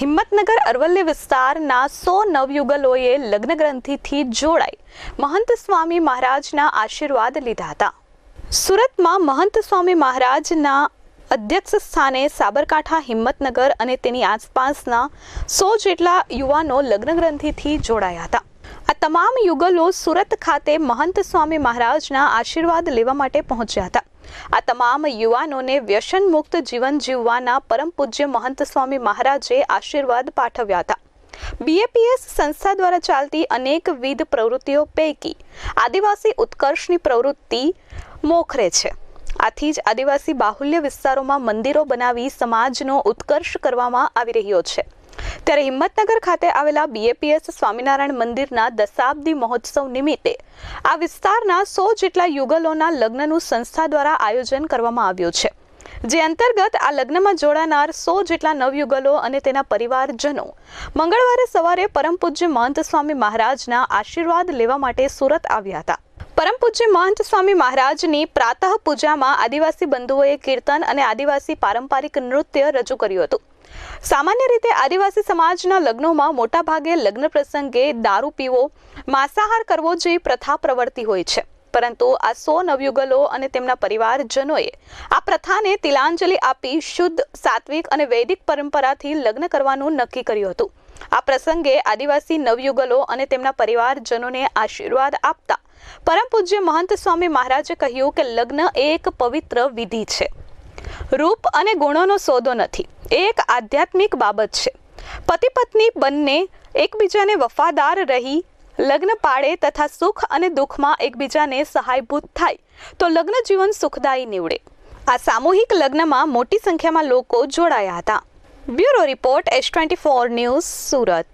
હિંમતનગર અરવલ્લી વિસ્તારના સો નવયુગલોએ લગ્ન ગ્રંથિથી જોડાઈ મહંત સ્વામી મહારાજના આશીર્વાદ લીધા હતા. સુરતમાં મહંત સ્વામી મહારાજના અધ્યક્ષ સ્થાને સાબરકાંઠા, હિંમતનગર અને તેની આસપાસના સો જેટલા યુવાનો લગ્ન ગ્રંથિથી જોડાયા હતા. તમામ યુગલો સુરત ખાતે મહંત સ્વામી મહારાજના આશીર્વાદ લેવા માટે પહોંચ્યા હતા. આ તમામ યુવાનોને વ્યસન મુક્ત જીવન જીવવાના પરમ પૂજ્ય મહંત સ્વામી મહારાજે આશીર્વાદ પાઠવ્યા હતા. બીએપીએસ સંસ્થા દ્વારા ચાલતી અનેકવિધ પ્રવૃત્તિઓ પૈકી આદિવાસી ઉત્કર્ષની પ્રવૃત્તિ મોખરે છે. આથી જ આદિવાસી બાહુલ્ય વિસ્તારોમાં મંદિરો બનાવી સમાજનો ઉત્કર્ષ કરવામાં આવી રહ્યો છે. ત્યારે હિંમતનગર ખાતે આવેલા બીએપીએસ સ્વામિનારાયણ મંદિરના દશાબ્દી મહોત્સવ નિમિત્તે આ વિસ્તારના સો જેટલા યુગલોના લગ્નનું સંસ્થા દ્વારા આયોજન કરવામાં આવ્યું છે. જે અંતર્ગત આ લગ્નમાં જોડાનાર સો જેટલા નવયુગલો અને તેના પરિવારજનો મંગળવારે સવારે પરમ પૂજ્ય મહંત સ્વામી મહારાજના આશીર્વાદ લેવા માટે સુરત આવ્યા હતા. પરમ પૂજ્ય મહંત સ્વામી મહારાજની પ્રાતઃ પૂજામાં આદિવાસી બંધુઓએ કીર્તન અને આદિવાસી પારંપરિક નૃત્ય રજૂ કર્યું હતું. સામાન્ય રીતે આદિવાસી સમાજના લગ્નોમાં મોટાભાગે લગ્ન પ્રસંગે દારૂ પીવો, માંસાહાર કરવો જેવી પ્રથા પ્રવર્તી હોય છે. પરંતુ આ સો નવયુગલો અને તેમના પરિવારજનોએ આ પ્રથાને તિલાંજલિ આપી શુદ્ધ, સાત્વિક અને વૈદિક પરંપરાથી લગ્ન કરવાનું નક્કી કર્યું હતું. આ પ્રસંગે આદિવાસી નવયુગલો અને તેમના પરિવારજનોને આશીર્વાદ આપતા પરમ પૂજ્ય મહંત સ્વામી મહારાજે કહ્યું કે લગ્ન એક પવિત્ર વિધિ છે. રૂપ અને ગુણોનો સોદો નથી. એ એક આધ્યાત્મિક બાબત છે. પતિ પત્ની બંને એકબીજાને વફાદાર રહી, લગ્ન પાડે તથા સુખ અને દુઃખમાં એકબીજાને સહાયભૂત થાય, તો લગ્ન જીવન સુખદાયી નીવડે. આ સામૂહિક લગ્નમાં મોટી સંખ્યામાં લોકો જોડાયા હતા. Bureau report S twenty four news Surat.